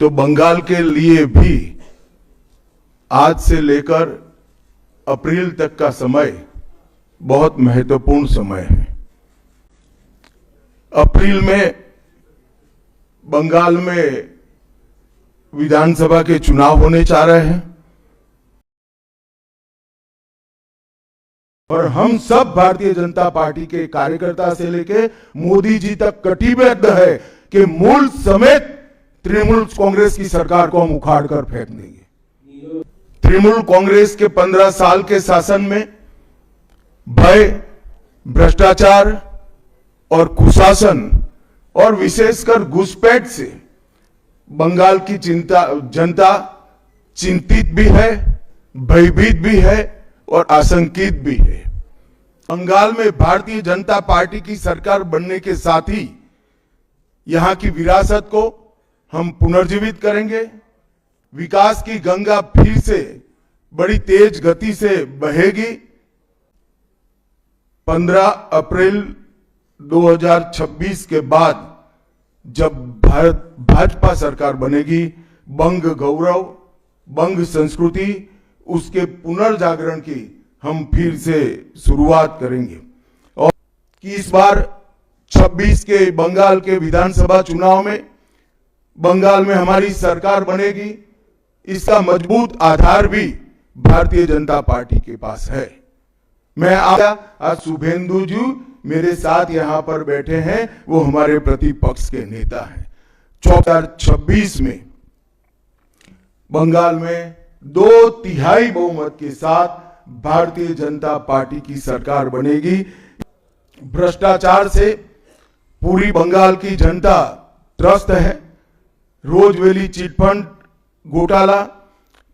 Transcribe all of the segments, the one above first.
तो बंगाल के लिए भी आज से लेकर अप्रैल तक का समय बहुत महत्वपूर्ण समय है। अप्रैल में बंगाल में विधानसभा के चुनाव होने जा रहे हैं। और हम सब भारतीय जनता पार्टी के कार्यकर्ता से लेके मोदी जी तक कटिबद्ध है कि मूल समेत तृणमूल कांग्रेस की सरकार को हम उखाड़ कर फेंक देंगे। तृणमूल कांग्रेस के पंद्रह साल के शासन में भय, भ्रष्टाचार और कुशासन और विशेषकर घुसपैठ से बंगाल की चिंता, जनता चिंतित भी है, भयभीत भी है और आशंकित भी है। बंगाल में भारतीय जनता पार्टी की सरकार बनने के साथ ही यहाँ की विरासत को हम पुनर्जीवित करेंगे। विकास की गंगा फिर से बड़ी तेज गति से बहेगी। 15 अप्रैल 2026 के बाद जब भारत, भाजपा सरकार बनेगी, बंग गौरव, बंग संस्कृति, उसके पुनर्जागरण की हम फिर से शुरुआत करेंगे। और कि इस बार 26 के बंगाल के विधानसभा चुनाव में बंगाल में हमारी सरकार बनेगी, इसका मज़बूत आधार भी भारतीय जनता पार्टी के पास है। मैं आया आज शुभेंदु जी मेरे साथ यहाँ पर बैठे हैं, वो हमारे प्रतिपक्ष के नेता हैं। चौदह छब्बीस में बंगाल में दो तिहाई बहुमत के साथ भारतीय जनता पार्टी की सरकार बनेगी। भ्रष्टाचार से पूरी बंगाल की जनता त्रस्त है। रोज वेली चिटफंड घोटाला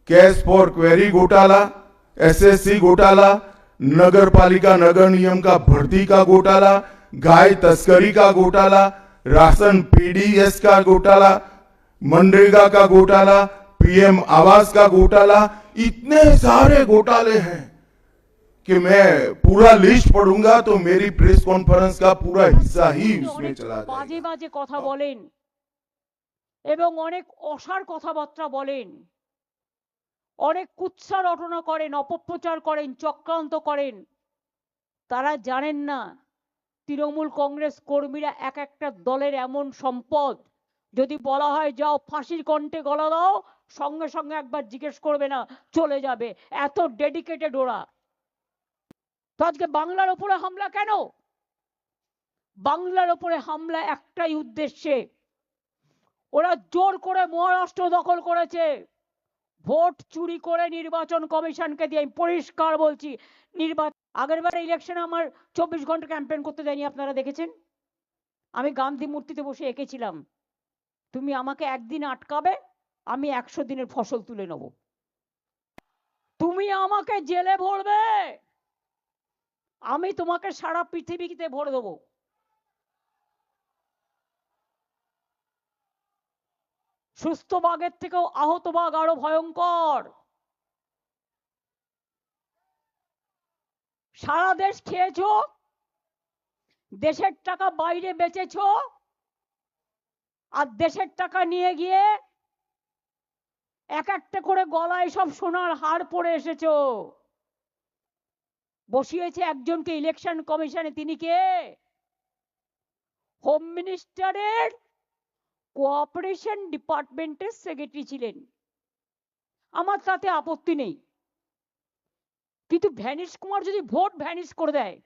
कैश फॉर क्वेरी घोटाला एसएससी घोटाला नगरपालिका नगर नियम का भर्ती का घोटाला गाय तस्करी का घोटाला राशन पीडीएस का घोटाला मनरेगा का घोटाला पीएम आवास का घोटाला इतने सारे घोटाले हैं कि मैं पूरा लिस्ट पढ़ूँगा तो मेरी प्रेस कॉन्फ्रेंस का पूरा हिस्सा ही उसमें तो चला जाएगा। बाजे बाजे कथा बोलें এবং অনেক অসার কথাবার্তা বলেন। অনেক কুৎসা রটনা করেন, অপপ্রচার করেন, চক্রান্ত করেন। তারা জানেন না, তৃণমূল কংগ্রেস কর্মীরা এক একটা দলের এমন সম্পদ। যদি বলা হয়, যাও ফাঁসির কণ্ঠে গলা দাও, সঙ্গে সঙ্গে একবার জিজ্ঞেস করবে না, চলে যাবে। এত ডেডিকেটেড ওরা। তো আজকে বাংলার ওপরে হামলা কেন? বাংলার ওপরে হামলা একটাই উদ্দেশ্যে। ওরা জোর করে মহারাষ্ট্র দখল করেছে। ভোট চুরি করে নির্বাচন কমিশনকে দিয়ে পরিষ্কার বলছি নির্বাচন আগের বারে ইলেকশনে আমার চব্বিশ ঘণ্টা ক্যাম্পেইন করতে দেয়নি, আপনারা দেখেছেন? আমি গান্ধী মূর্তিতে বসে এঁকেছিলাম তুমি আমাকে একদিন আটকাবে, আমি একশো দিনের ফসল তুলে নেব। তুমি আমাকে জেলে ভরবে! আমি তোমাকে সারা পৃথিবীতে ভরে দেবো। সুস্থ বাঘের থেকেও আহত বাঘ আরও ভয়ঙ্কর। সারা দেশ খেয়েছো? দেশের টাকা বাইরে বেচেছো? আর দেশের টাকা নিয়ে গিয়ে এক একটা করে গলায় সব সোনার হার পরে এসেছ। বসিয়েছে একজনকে ইলেকশন কমিশনে, তিনি কে? হোম মিনিস্টারের কোঅপারেশন ডিপার্টমেন্টের সেক্রেটারি ছিলেন। আমার তাতে আপত্তি নেই। কিন্তু ভ্যানিশ কুমার যদি ভোট ভ্যানিশ করে দেয়,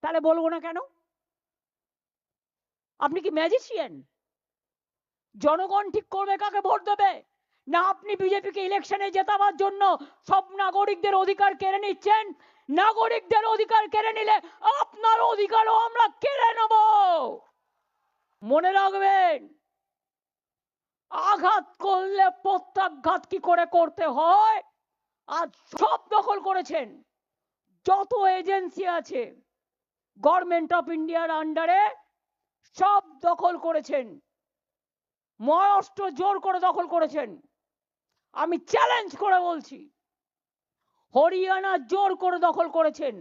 তাহলে বলব না কেন? আপনি কি ম্যাজিশিয়ান জনগণ ঠিক করবে কাকে ভোট দেবে? না আপনি বিজেপিকে ইলেকশনে জেতাবার জন্য সব নাগরিকদের অধিকার কেড়ে নিচ্ছেন? নাগরিকদের অধিকার কেড়ে নিলে আপনার অধিকারও আমরা কেড়ে নেব। মনে রাখবেন আঘাত করলে প্রত্যাঘাত কি করে করতে হয়? আজ সব দখল করেছেন। যত এজেন্সি আছে গভর্নমেন্ট অফ ইন্ডিয়ার আন্ডারে সব দখল করেছেন। মহারাষ্ট্র জোর করে দখল করেছেন। আমি চ্যালেঞ্জ করে বলছি, হরিয়ানা জোর করে দখল করেছেন।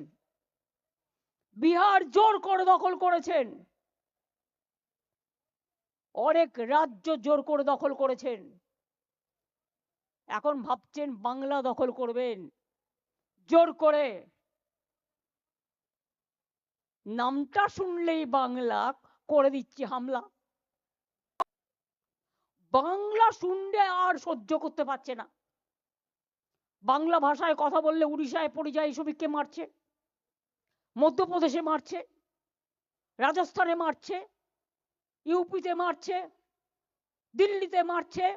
বিহার জোর করে দখল করেছেন। অনেক রাজ্য জোর করে দখল করেছেন। এখন ভাবছেন বাংলা দখল করবেন। জোর করে। নামটা শুনলেই বাংলা করে দিচ্ছি হামলা। বাংলা শুনলে আর সহ্য করতে পারছে না। বাংলা ভাষায় কথা বললে উড়িষ্যায় পরিযায়ী শ্রমিককে মারছে, মধ্যপ্রদেশে মারছে, রাজস্থানে মারছে ইউপিতে মারছে, দিল্লিতে মারছে,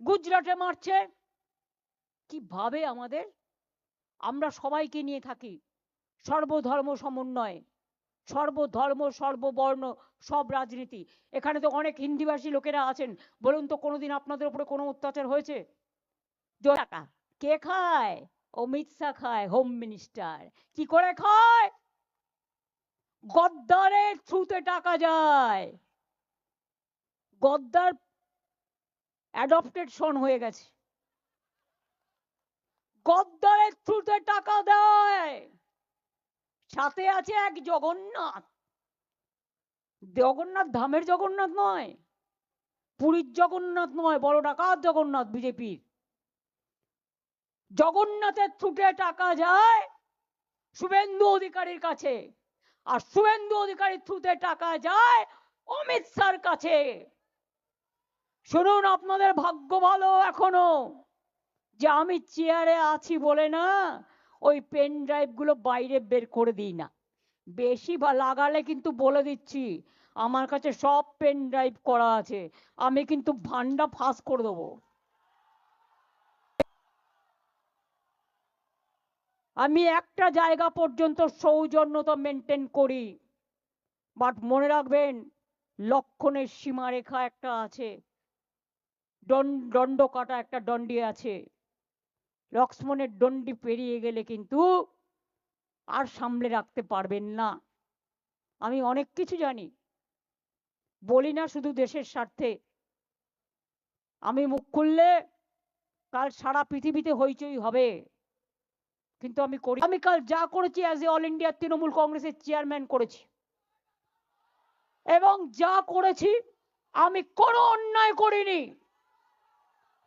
গুজরাটে মারছে। কীভাবে আমাদের? আমরা সবাইকে নিয়ে থাকি। সর্বধর্ম সমন্বয়, সর্বধর্ম, সর্ববর্ণ, সব রাজনীতি। এখানে তো অনেক হিন্দিভাষী লোকেরা আছেন। বলুন তো কোনোদিন আপনাদের উপরে কোনো অত্যাচার হয়েছে? কে খায়? অমিত শাহ খায় হোম মিনিস্টার কি করে খায়? গদ্দারের থ্রুতে টাকা যায়। গদ্দার অ্যাডপ্টেড সন হয়ে গেছে। গদ্দারের থ্রুতে টাকা দেয়। সাথে আছে এক জগন্নাথ। জগন্নাথ ধামের জগন্নাথ নয়, পুরীর জগন্নাথ নয়, বড় ডাকাত জগন্নাথ বিজেপির। জগন্নাথের থ্রুতে টাকা যায় শুভেন্দু অধিকারীর কাছে। আর শুভেন্দু অধিকারীর থ্রুতে টাকা যায় অমিত শাহর কাছে। শুনুন, আপনাদের ভাগ্য ভালো এখনও। যে আমি চেয়ারে আছি বলে না, ওই পেন ড্রাইভগুলো বাইরে বের করে দিই না। বেশি বা লাগালে কিন্তু বলে দিচ্ছি, আমার কাছে সব পেন ড্রাইভ করা আছে, আমি কিন্তু ভান্ডা ফাঁস করে দেবো। আমি একটা জায়গা পর্যন্ত সৌজন্যতা মেনটেন করি। বাট মনে রাখবেন, লক্ষণের সীমারেখা একটা আছে। দণ্ড কাটা একটা দণ্ডি আছে। লক্ষ্মণের দণ্ডি পেরিয়ে গেলে কিন্তু আর সামলে রাখতে পারবেন না। আমি অনেক কিছু জানি। বলি না শুধু দেশের স্বার্থে। আমি মুখ খুললে কাল সারা পৃথিবীতে হইচই হবে। কিন্তু আমি করি আমি কাল যা করেছি as a all India Trinamool কংগ্রেসের চেয়ারম্যান করেছি। এবং যা করেছি, আমি কোনো অন্যায় করিনি।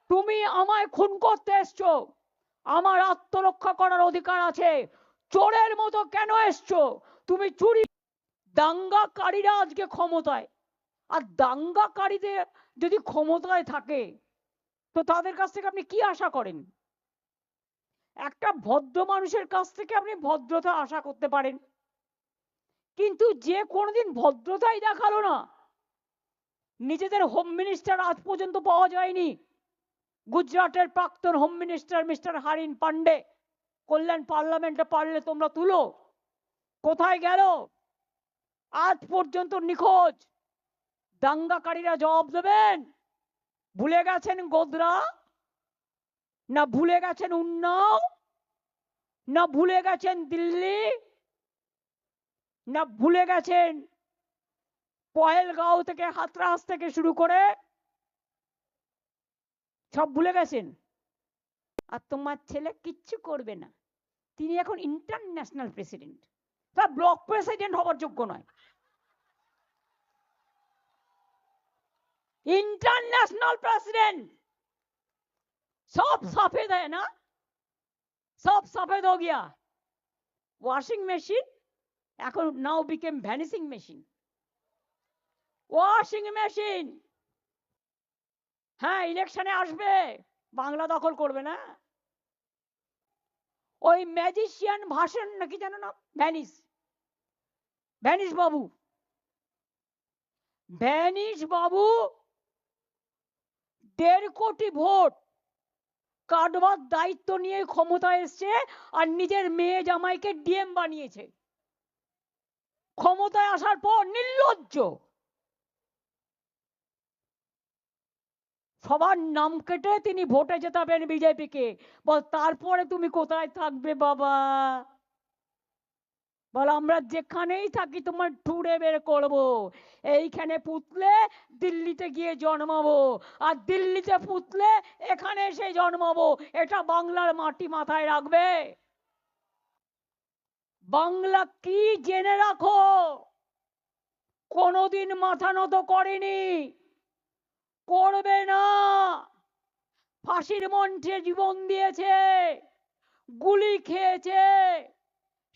তুমি আমায় খুন করতে এসছো। আমার আত্মরক্ষা করার অধিকার আছে। চোরের মতো কেন এসছো? তুমি চুরি দাঙ্গাকারীরা আজকে ক্ষমতায়। আর দাঙ্গাকারীদের যদি ক্ষমতায় থাকে, তো তাদের কাছ থেকে আপনি কি আশা করেন? একটা ভদ্র মানুষের কাছ থেকে আপনি ভদ্রতা আশা করতে পারেন। কিন্তু যে কোনোদিন ভদ্রতাই দেখাল না, নিজেদের হোম মিনিস্টার আজ পর্যন্ত পাওয়া যায়নি। গুজরাটের প্রাক্তন home minister mister Haren Pandya, Kalyan পার্লামেন্টে পারলে তোমরা তুলো। কোথায় গেল? আজ পর্যন্ত নিখোঁজ। দাঙ্গাকারীরা জবাব দেবেন। ভুলে গেছেন গোদরা? না ভুলে গেছেন উন্নাও? না ভুলে গেছেন দিল্লি? না ভুলে গেছেন পয়েলগাঁও থেকে হাতরাস থেকে শুরু করে সব ভুলে গেছেন? আর তোমার ছেলে কিচ্ছু করবে না। তিনি এখন ইন্টারন্যাশনাল প্রেসিডেন্ট তার ব্লক প্রেসিডেন্ট হবার যোগ্য নয়। ইন্টারন্যাশনাল প্রেসিডেন্ট सब सफेद है ना सब सफेद हो गया ওয়াশিং মেশিন এখন now became vanishing machine washing machine হ্যাঁ ইলেকশনে আসবে বাংলা দখল করবে না ওই ম্যাজিশিয়ান ভাষণ নাকি জানো না ভ্যানিস ভ্যানিস বাবু ভ্যানিস বাবু দেড় কোটি ভোট কাটবার দায়িত্ব নিয়ে ক্ষমতায় এসছে আর নিজের মেয়ে জামাইকে ডিএম বানিয়েছে। ক্ষমতায় আসার পর নির্লজ্জ। সবার নাম কেটে তিনি ভোটে জেতাবেন বিজেপিকে। বল, তারপরে তুমি কোথায় থাকবে বাবা? বল, আমরা যেখানেই থাকি তোমার টুরে বের করব। এইখানে পুতলে দিল্লিতে গিয়ে জন্মাবো। আর দিল্লিতে পুতলে এখানে এসে জন্মাবো। এটা বাংলার মাটি মাথায় রাখবে। বাংলা কি জেনে রাখো? কোনোদিন মাথা নত করেনি। করবে না। ফাঁসির মঞ্চে জীবন দিয়েছে। গুলি খেয়েছে।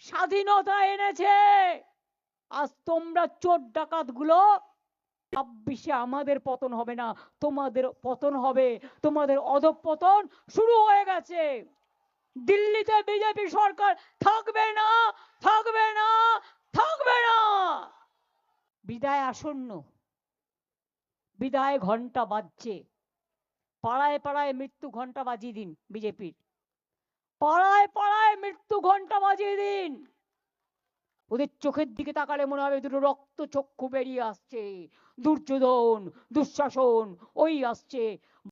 স্বাধীনতা এনেছে। আজ তোমরা চোর ডাকাতগুলো ছাব্বিশে আমাদের পতন হবে না, তোমাদের পতন হবে, তোমাদের অধঃপতন শুরু হয়ে গেছে। দিল্লিতে বিজেপি সরকার থাকবে না থাকবে না থাকবে না। বিদায় আসন্ন। বিদায় ঘণ্টা বাজছে। পাড়ায় পাড়ায় মৃত্যু ঘণ্টা বাজিয়ে দিন বিজেপির। পাড়ায় পাড়ায় মৃত্যু ঘণ্টা বাজিয়ে দিন। ওদের চোখের দিকে তাকালে মনে হবে দুটো রক্ত চক্ষু বেরিয়ে আসছে। দুর্যোধন, দুঃশাসন, ওই আসছে।